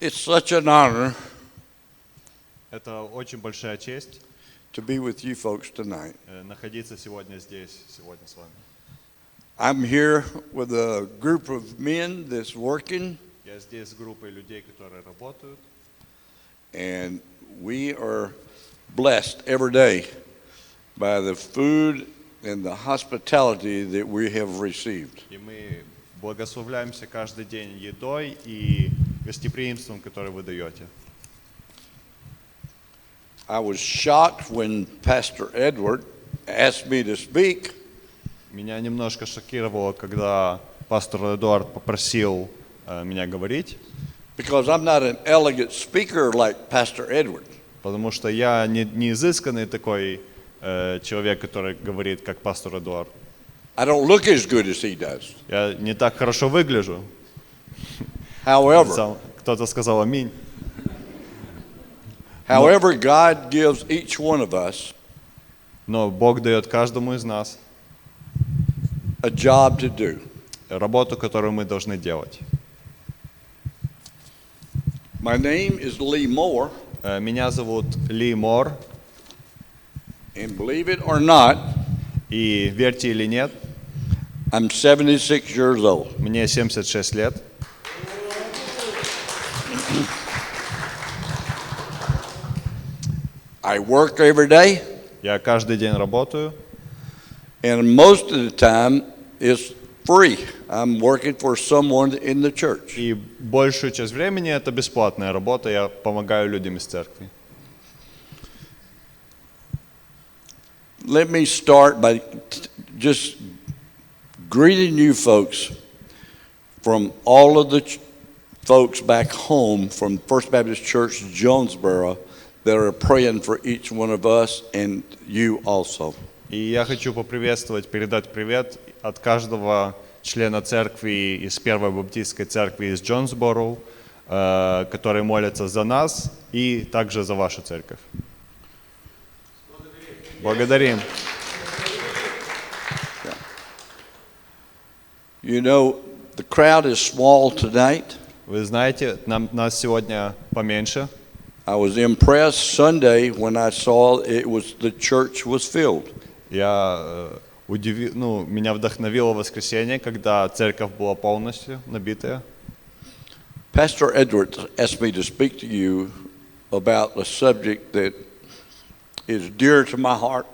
It's such an honor Это очень большая честь to be with you folks tonight. э, находиться сегодня здесь, сегодня с вами. I'm here with a group of men that's working, Я здесь с группой людей, которые работают, and we are blessed every day by the food and the hospitality that we have received. и мы благословляемся каждый день едой и гостеприимством, которое вы даете. I was shocked when Pastor Edward asked me to speak Меня немножко шокировало, когда пастор Эдуард попросил э, меня говорить, because I'm not an elegant speaker like Pastor Edward. потому что я не, не изысканный такой э, человек, который говорит, как пастор Эдуард. I don't look as good as he does. Я не так хорошо выгляжу. However, Кто-то сказал аминь. however, God gives each one of us Но Бог дает каждому из нас a job to do. работу, которую мы должны делать. My name is Lee Moore, Э, Меня зовут Ли Мор, and believe it or not, и верьте или нет, I'm 76 years old. мне 76 лет. I work every day, Я каждый день работаю, and most of the time it's free. I'm working for someone in the church. и большую часть времени это бесплатная работа, я помогаю людям из церкви. Let me start by t- just greeting you folks from all of the ch- folks back home from First Baptist Church Jonesboro that are praying for each one of us and you also. И я хочу поприветствовать, передать привет от каждого члена церкви из Первой Баптистской церкви из Джонсборо, э, которые молятся за нас и также за вашу церковь. Благодарим. You know, the crowd is small tonight. Вы знаете, нам, нас сегодня поменьше. I was impressed Sunday when I saw it was the church was filled. Я э, удиви- ну, меня вдохновило воскресенье, когда церковь была полностью набитая. Pastor Edwards asked me to speak to you about a subject that is dear to my heart.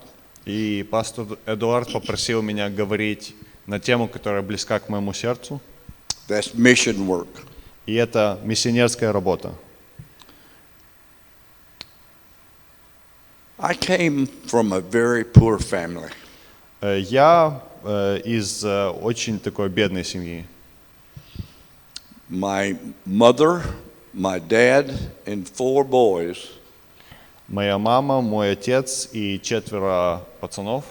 И пастор Эдуард попросил меня говорить на тему, которая близка к моему сердцу. That's mission work. И это миссионерская работа. I came from a very poor family. Э, Я э, из э, очень такой бедной семьи. My mother, my dad, and four boys Моя мама, мой отец и четверо пацанов.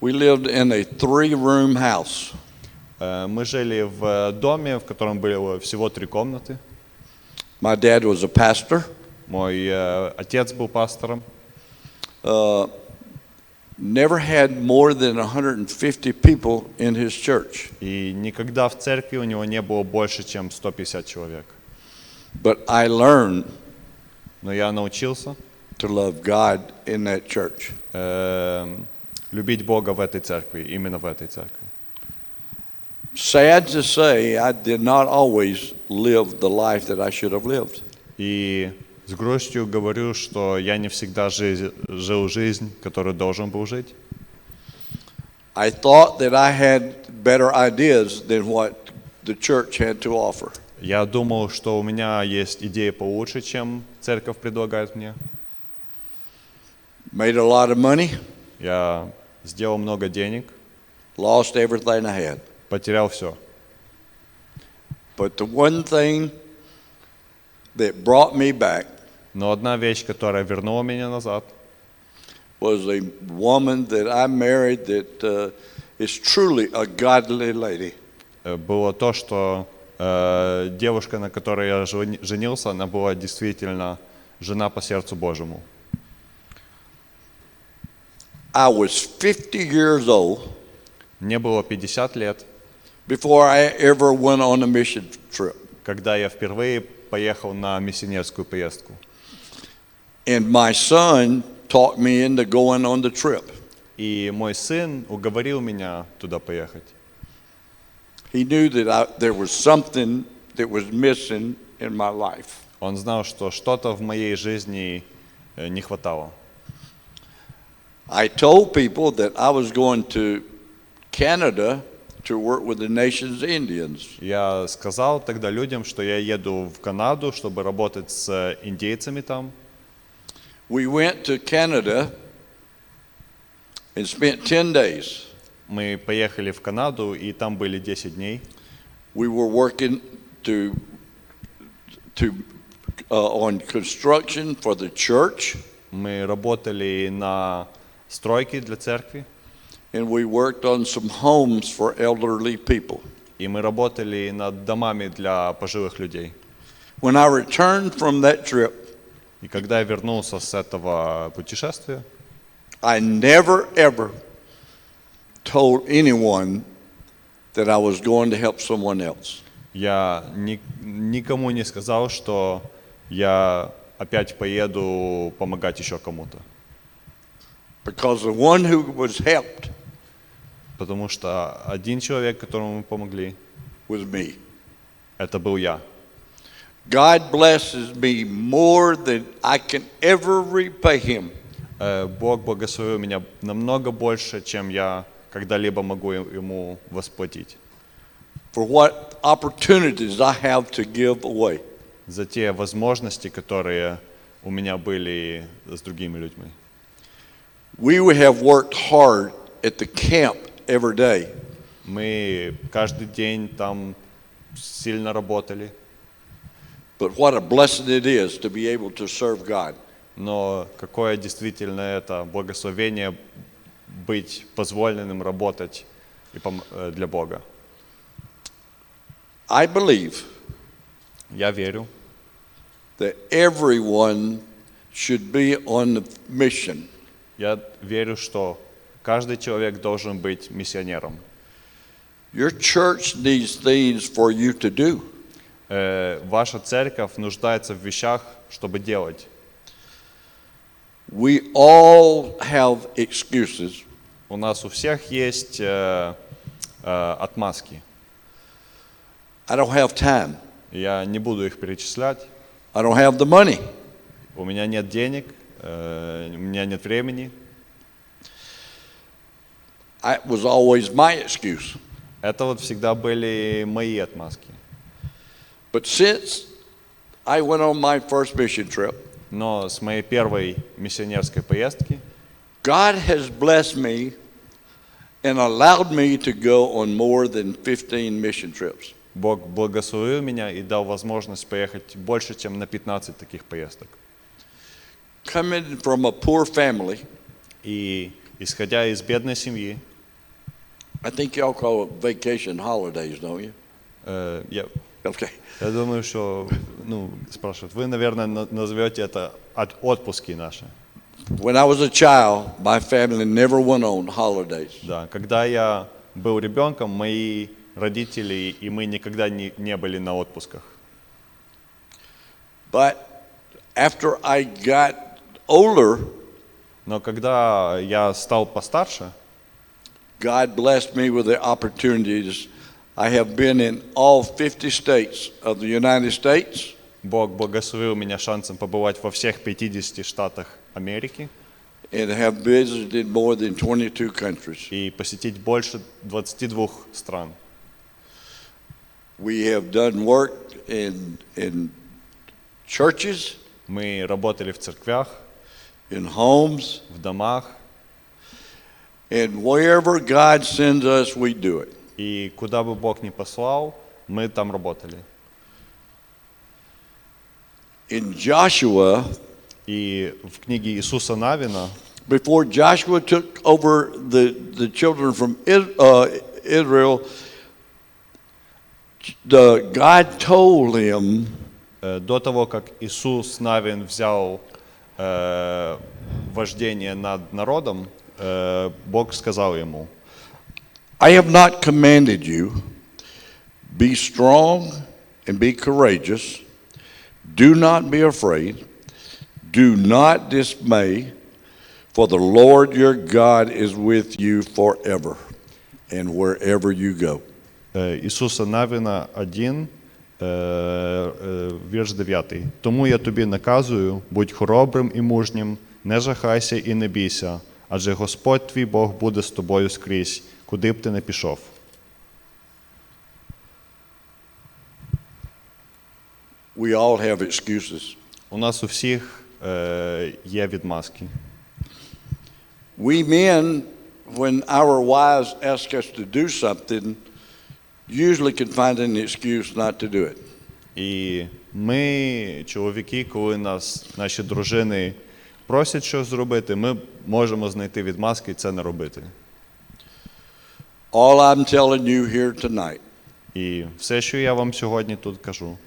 we lived in a three-room house. Э, Мы жили в доме, в котором было всего три комнаты. My dad was a pastor. Мой э, отец был пастором. Uh, never had more than 150 people in his church. И никогда в церкви у него не было больше, чем 150 человек. But I learned Но я научился to love God in that church. э, любить Бога в этой церкви, именно в этой церкви. Sad to say, I did not always live the life that I should have lived. И с грустью говорю, что я не всегда жиз- жил жизнь, которую должен был жить. I thought that I had better ideas than what the church had to offer. Я думал, что у меня есть идеи получше, чем церковь предлагает мне. Made a lot of money, Я сделал много денег, lost everything I had. Потерял все. But the one thing that brought me back Но одна вещь, которая вернула меня назад, was a woman that I married that uh, is truly a godly lady. э, было то, что э, девушка, на которой я жени- женился, она была действительно жена по сердцу Божьему. I was 50 years old Мне было 50 лет, before I ever went on a mission trip. когда я впервые поехал на миссионерскую поездку. And my son talked me into going on the trip. И мой сын уговорил меня туда поехать. He knew that I, there was something that was missing in my life. Он знал, что что-то в моей жизни э, не хватало. I told people that I was going to Canada to work with the nation's Indians. Я сказал тогда людям, что я еду в Канаду, чтобы работать с индейцами там. We went to Canada and spent 10 days. Мы поехали в Канаду, и там были 10 дней. We were working to, to, uh, on construction for the church, Мы работали на стройке для церкви, and we worked on some homes for elderly people. и мы работали над домами для пожилых людей. When I returned from that trip, И когда я вернулся с этого путешествия, I never ever told anyone that I was going to help someone else. я ни- никому не сказал, что я опять поеду помогать еще кому-то. Because the one who was helped Потому что один человек, которому мы помогли, was me. это был я. God blesses me more than I can ever repay him. Э, Бог благословил меня намного больше, чем я когда-либо могу ему восплатить. for what opportunities I have to give away. За те возможности, которые у меня были с другими людьми. We have worked hard at the camp every day, Мы каждый день там сильно работали, but what a blessing it is to be able to serve God. но какое действительно это благословение быть позволенным работать э, для Бога. I believe Я верю, that everyone should be on the mission. я верю, что каждый человек должен быть миссионером. Your church needs things for you to do. Э, Ваша церковь нуждается в вещах, чтобы делать. We all have excuses. У нас у всех есть э, э, отмазки. I don't have time. Я не буду их перечислять. I don't have the money. У меня нет денег, э, у меня нет времени. That was always my excuse. Это вот всегда были мои отмазки. But since I went on my first mission trip, Но с моей первой миссионерской поездки God has blessed me and allowed me to go on more than 15 mission trips. Бог благословил меня и дал возможность поехать больше, чем на 15 таких поездок. Coming from a poor family, И исходя из бедной семьи, I think y'all call it vacation holidays, don't you? э, я, Okay. я думаю, что, ну, спрашивают, вы, наверное, на- назовете это от, отпуски наши. When I was a child, my family never went on holidays. Да, когда я был ребенком, мои родители и мы никогда не, не были на отпусках. But after I got older, Но когда я стал постарше, God blessed me with the opportunities. I have been in all 50 states of the United States. Бог благословил меня шансом побывать во всех 50 штатах Америки and have visited more than 22 countries. и посетить больше 22 стран. We have done work in, in churches, Мы работали в церквях, in homes, в домах, and wherever God sends us, we do it. и куда бы Бог ни послал, мы там работали. In Joshua, И в книге Иисуса Навина, before Joshua took over the, the children from Is- uh, Israel, the, God told him, э, до того, как Иисус Навин взял э, вождение над народом, э, Бог сказал ему, I have not commanded you, be strong and be courageous. Do not be afraid. Do not dismay, for the Lord your God is with you forever and wherever you go. Е, Ісуса Навіна 1, е, е, вірш 9. Тому я тобі наказую, будь хоробрим і мужнім, не жахайся і не бійся, адже Господь твій Бог буде з тобою скрізь, куди б ти не пішов. We all have excuses. У нас у всіх е, є відмазки. We men, when our wives ask us to do something, usually can find an excuse not to do it. І ми, чоловіки, коли нас, наші дружини просять щось зробити, ми можемо знайти відмазки і це не робити. All I'm telling you here tonight І все, що я вам сьогодні тут кажу,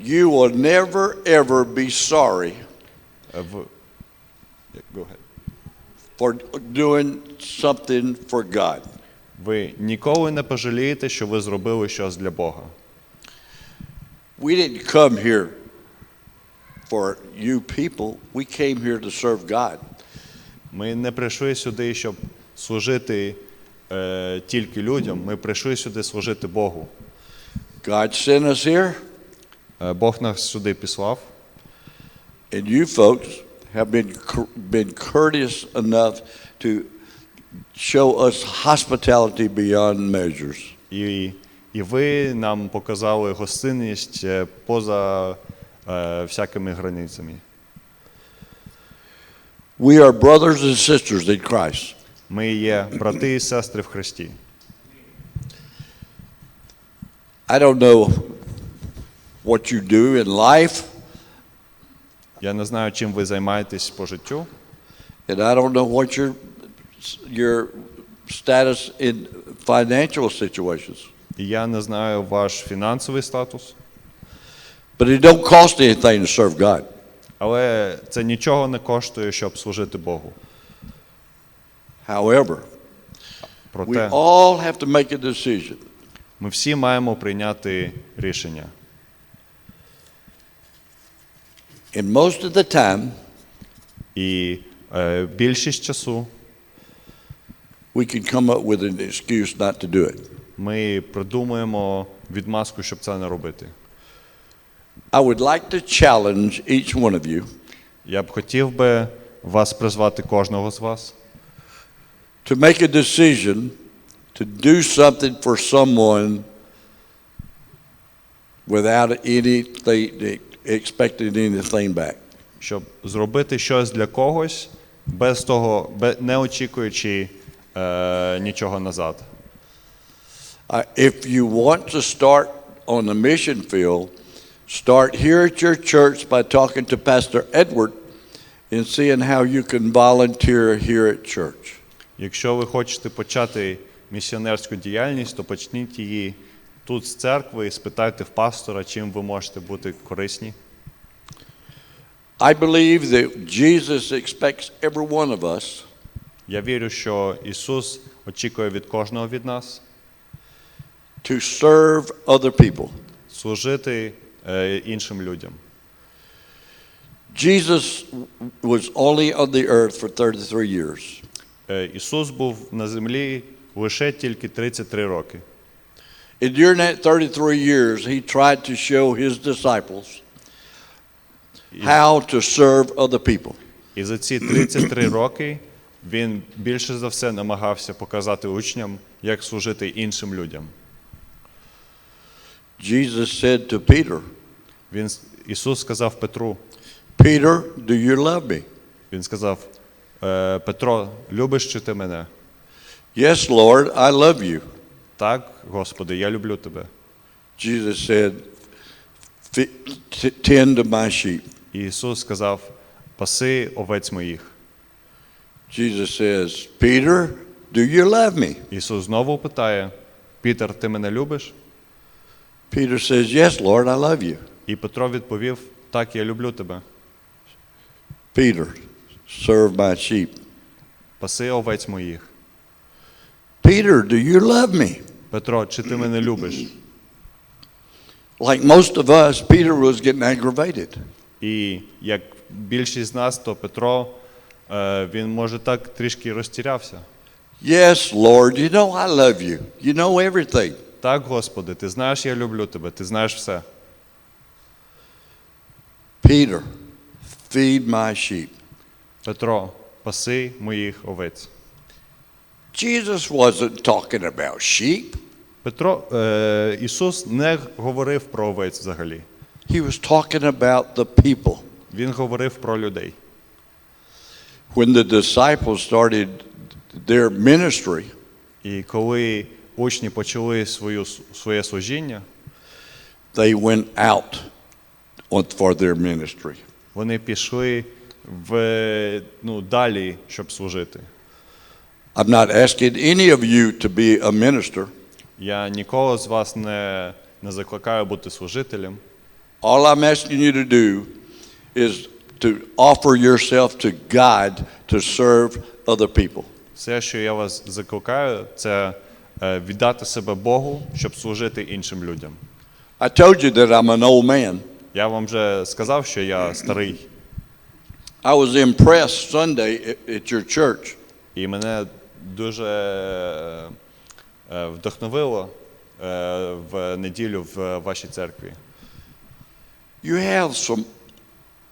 You will never, ever be sorry е. Go ahead. for doing something for God. ви ніколи не пожалієте, що ви зробили щось для Бога. We didn't come here for you people. We came here to serve God. Ми не прийшли сюди, щоб служити е, тільки людям. Ми прийшли сюди служити Богу. God sent us here, Е, Бог нас сюди післав, and you folks have been, cour- been courteous enough to show us hospitality beyond measures. і, і ви нам показали гостинність е, поза е, всякими границями. We are brothers and sisters in Christ. Ми є брати і сестри в Христі. I don't know what you do in life, Я не знаю, чим ви займаєтесь по життю, and I don't know what your, your status in financial situations. і я не знаю ваш фінансовий статус, But it don't cost anything to serve God. але це нічого не коштує, щоб служити Богу. However, we all have to make a decision. ми всі маємо прийняти рішення. And most of the time, І е, більшість часу we can come up with an excuse not to do it. ми придумуємо відмазку, щоб це не робити. I would like to challenge each one of you Я б хотів би вас призвати кожного з вас, to make a decision to do something for someone without anything expecting anything back. щоб зробити щось для когось без того, бе- не очікуючи е, нічого назад. Uh, if you want to start on the mission field, start here at your church by talking to Pastor Edward and seeing how you can volunteer here at church. Якщо ви хочете почати місіонерську діяльність, то почніть її тут з церкви і спитайте в пастора, чим ви можете бути корисні. I believe that Jesus expects every one of us Я вірю, що Ісус очікує від кожного від нас to serve other people. служити е, іншим людям. Jesus was only on the earth for 33 years. Е, Ісус був на землі лише тільки 33 роки. And during that 33 years, he tried to show his disciples how to serve other people. І за ці 33 роки він більше за все намагався показати учням, як служити іншим людям. Jesus said to Peter, Він, Ісус сказав Петру, Peter, do you love me? Він сказав: «Е, Петро, любиш чи ти мене? Yes, Lord, I love you. Так, Господи, я люблю тебе. Jesus said, tend to my sheep. Ісус сказав: Паси овець моїх. Jesus says, Peter, do you love me? Ісус знову питає: Пітер, ти мене любиш? Peter says, Yes, Lord, I love you. І Петро відповів: Так, я люблю тебе. Peter, serve my sheep. Паси овець моїх. Peter, do you love me? Петро, чи ти мене любиш? Like most of us, Peter was getting aggravated. І як більшість з нас, то Петро, е, він може так трішки розтірявся. Yes, Lord, you know I love you. You know everything. Так, Господи, ти знаєш, я люблю тебе, ти знаєш все. Peter, feed my sheep. Петро, паси моїх овець. Jesus wasn't talking about sheep. Петро, е, Ісус не говорив про овець взагалі. He was talking about the people. Він говорив про людей. When the disciples started their ministry, І коли учні почали свою, своє служіння, they went out on, for their ministry. вони пішли в, ну, далі, щоб служити. I'm not asking any of you to be a minister. Я нікого з вас не, не закликаю бути служителем. All I'm asking you to do is to offer yourself to God to serve other people. Все, що я вас закликаю, це е, віддати себе Богу, щоб служити іншим людям. I told you that I'm an old man. Я вам вже сказав, що я старий, I was impressed Sunday at, your church. і мене дуже е, вдохновило е, в неділю в вашій церкві, You have some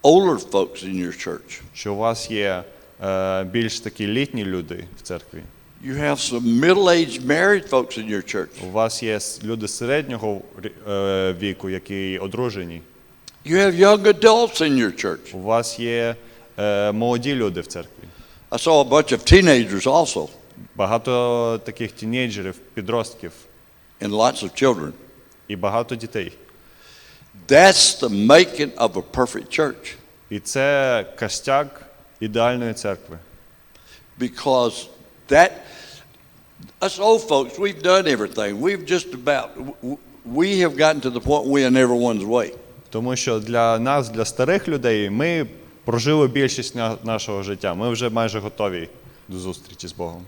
older folks in your church. що у вас є е, більш такі літні люди в церкві. You have some middle-aged married folks in your church. У вас є люди середнього віку, які одружені. You have young adults in your church. У вас є е, молоді люди в церкві. I saw a bunch of teenagers also, Багато таких тінейджерів, підростків and lots of children. і багато дітей. That's the making of a perfect church І це костяк ідеальної церкви. because that us old folks, we've done everything. We've just about w- we have gotten to the point we are in everyone's way. Тому що для нас, для старих людей, ми прожили більшість нашого життя. Ми вже майже готові до зустрічі з Богом.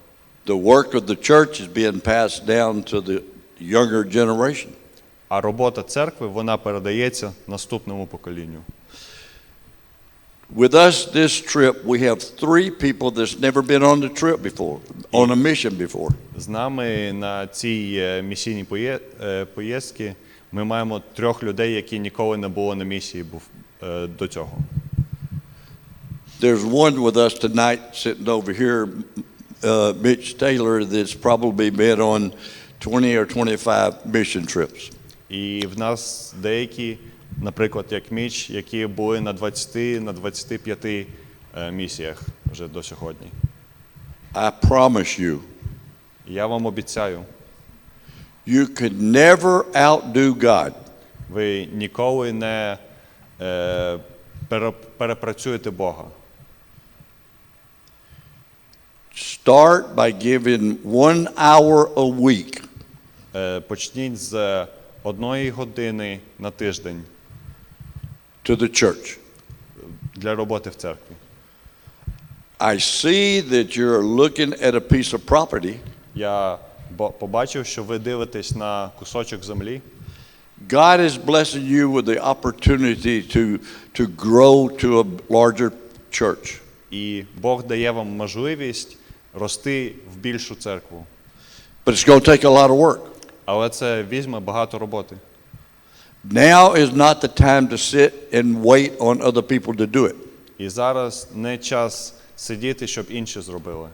The work of the church is being passed down to the younger generation. А робота церкви вона передається наступному поколінню. With us this trip, we have three people that's never been on the trip before, on a mission before. З нами на цій е, місійній е, поїздці ми маємо трьох людей, які ніколи не були на місії е, до цього. There's one with us tonight sitting over here, uh, Mitch Taylor, that's probably been on 20 or 25 mission trips. І в нас деякі, наприклад, як Міч, які були на 20, на 25 е, місіях вже до сьогодні. I promise you, Я вам обіцяю, you could never outdo God. ви ніколи не е, пере- перепрацюєте Бога. Start by giving one hour a week Е, почніть з одної години на тиждень to the church. для роботи в церкві. I see that you're looking at a piece of property. Я бо- побачив, що ви дивитесь на кусочок землі. God is blessing you with the opportunity to, to grow to a larger church. І Бог дає вам можливість рости в більшу церкву. But it's going to take a lot of work. Але це візьме багато роботи. Now is not the time to sit and wait on other people to do it. І зараз не час сидіти, щоб інші зробили.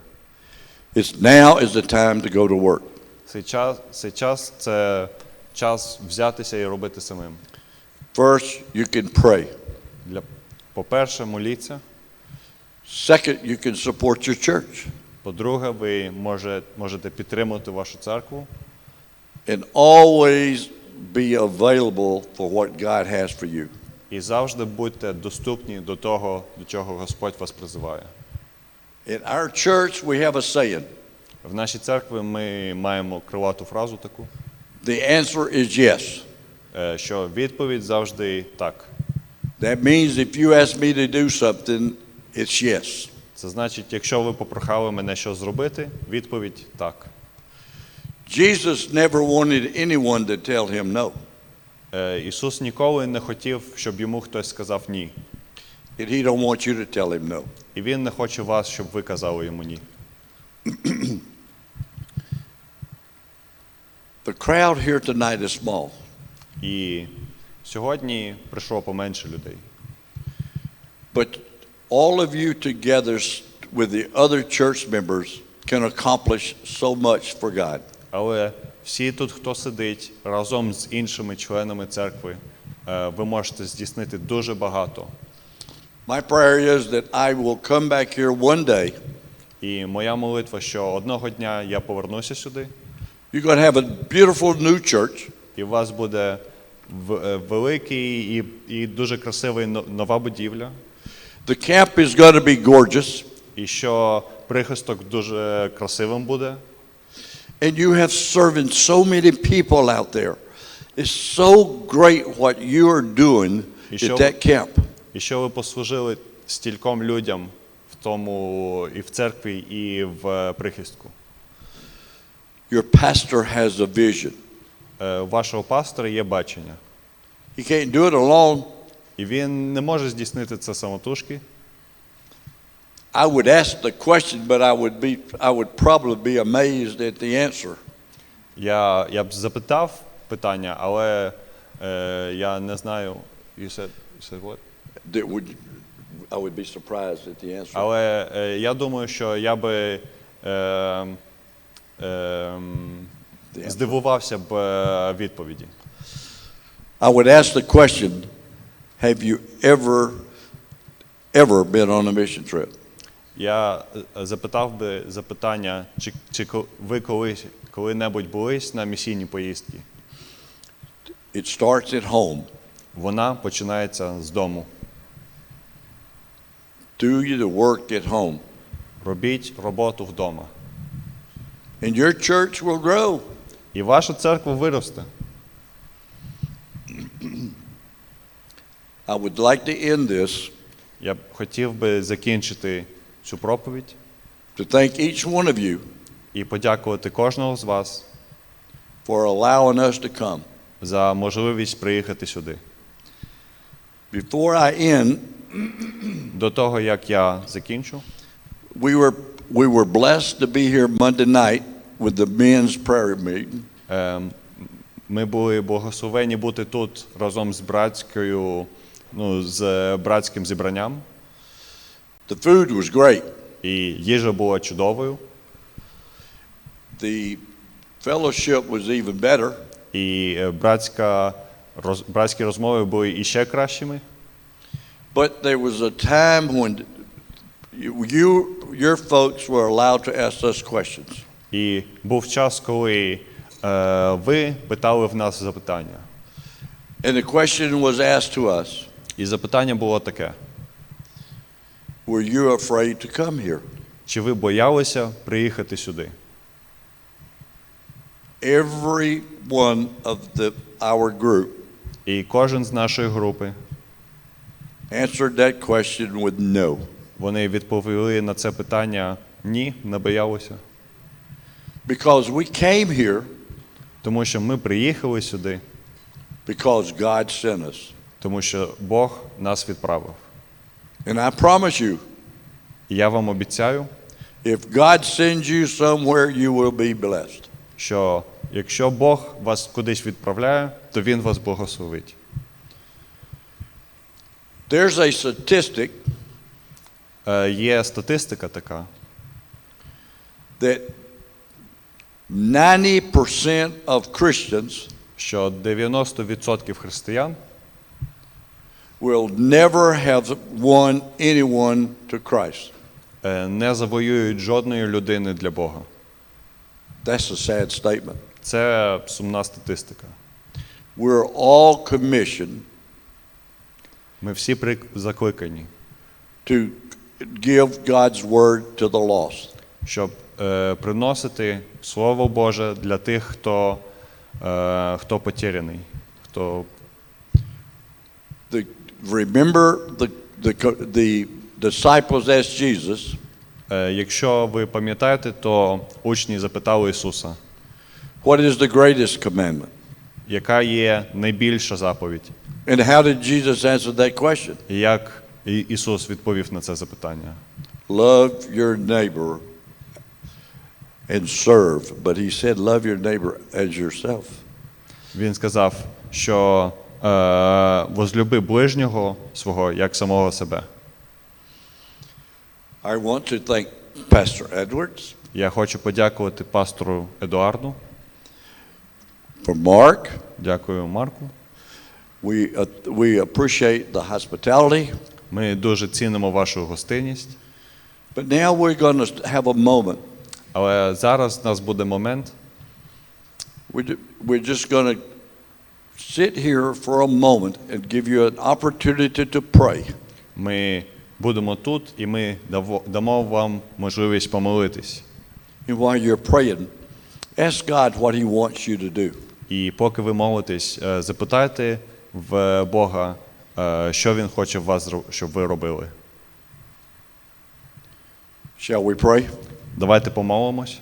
It's now is the time to go to work. Цей час, цей час це час взятися і робити самим. First, you can pray. Для, по-перше, моліться. Second, you can support your church. По-друге, ви може, можете підтримати вашу церкву And always be available for what God has for you. і завжди будьте доступні до того, до чого Господь вас призиває. In our church, we have a saying. В нашій церкві ми маємо крилату фразу таку, The answer is yes. е, що відповідь завжди так. That means if you ask me to do something, it's yes. Це значить, якщо ви попрохали мене що зробити, відповідь так. Jesus never wanted anyone to tell him no. Е, Ісус ніколи не хотів, щоб йому хтось сказав ні. And he don't want you to tell him no. І він не хоче вас, щоб ви казали йому ні. The crowd here tonight is small. І сьогодні прийшло поменше людей. But all of you together with the other church members can accomplish so much for God. Але всі тут, хто сидить разом з іншими членами церкви, е, ви можете здійснити дуже багато. My prayer is that I will come back here one day. І моя молитва, що одного дня я повернуся сюди, You're going to have a beautiful new church. і у вас буде в- е, великий і, і дуже красивий но- нова будівля, The camp is going to be gorgeous. і що прихисток дуже красивим буде. And you have serving so many people out there. It's so great what you are doing You at show- that camp. І що ви послужили стільком людям в тому і в церкві, і в е, прихистку. Your pastor has a vision. Е, У вашого пастора є бачення. He can't do it alone. І він не може здійснити це самотужки. I would ask the question, but I would be I would probably be amazed at the answer. Я, я б запитав питання, але е, я не знаю. You said, you said what? That would I would be surprised at the answer. Але е, я думаю, що я би е, е. Здивувався б е, відповіді. I would ask the question, have you ever ever been on a mission trip? Я е, запитав би запитання, чи, чи ви колись коли-небудь були на місійні поїздки? It starts at home. Вона починається з дому. Do you the work at home. Робіть роботу вдома. And your church will grow. І ваша церква виросте. I would like to end this Я б хотів би закінчити цю проповідь to thank each one of you і подякувати кожного з вас for allowing us to come. за можливість приїхати сюди. Before I end, До того, як я закінчу, we were we were blessed to be here Monday night with the men's prayer meeting. ем, ми були благословені бути тут разом з братською, ну, з братським зібранням. The food was great. І їжа була чудовою, The fellowship was even better. і е, братська, роз, братські розмови були іще кращими. But there was a time when you, you your folks were allowed to ask us questions. І був час, коли е, ви питали в нас запитання. And the question was asked to us, І запитання було таке: were you afraid to come here? чи ви боялися приїхати сюди? Every one of the our group І кожен з нашої групи answered that question with no. вони відповіли на це питання ні, не боялися. Because we came here Тому що ми приїхали сюди, because God sent us. тому що Бог нас відправив. And I promise you, І я вам обіцяю, if God sends you somewhere, you will be blessed. що якщо Бог вас кудись відправляє, то Він вас благословить. There's a statistic Е, Є статистика така, that 90% of Christians що 90% християн will never have won anyone to Christ. е, не завоюють жодної людини для Бога. That's a sad statement. Це сумна статистика. We're all commissioned Ми всі прик- закликані, to give God's word to the lost. щоб е, приносити Слово Боже для тих, хто, е, хто потеряний, хто The, remember the, the, the disciples asked Jesus, Е, Якщо ви пам'ятаєте, то учні запитали Ісуса, What is the greatest commandment? Яка є найбільша заповідь? And how did Jesus answer that question? Як Ісус відповів на це запитання? Love your neighbor and serve. But he said, love your neighbor as yourself. Він сказав, що е, возлюби ближнього свого як самого себе. I want to thank Pastor Edwards, Я хочу подякувати пастору Едуарду. for Mark. Дякую Марку. We, uh, we appreciate the hospitality. Ми дуже цінимо вашу гостинність. But now we're going to have a moment. Але зараз у нас буде момент. We're, ju- we're just going to sit here for a moment and give you an opportunity to pray. Ми будемо тут і ми даво- дамо вам можливість помолитись. And while you're praying, ask God what He wants you to do. І поки ви молитесь, е, запитайте в Бога, е, що Він хоче в вас, зро- щоб ви робили. Shall we pray? Давайте помолимось.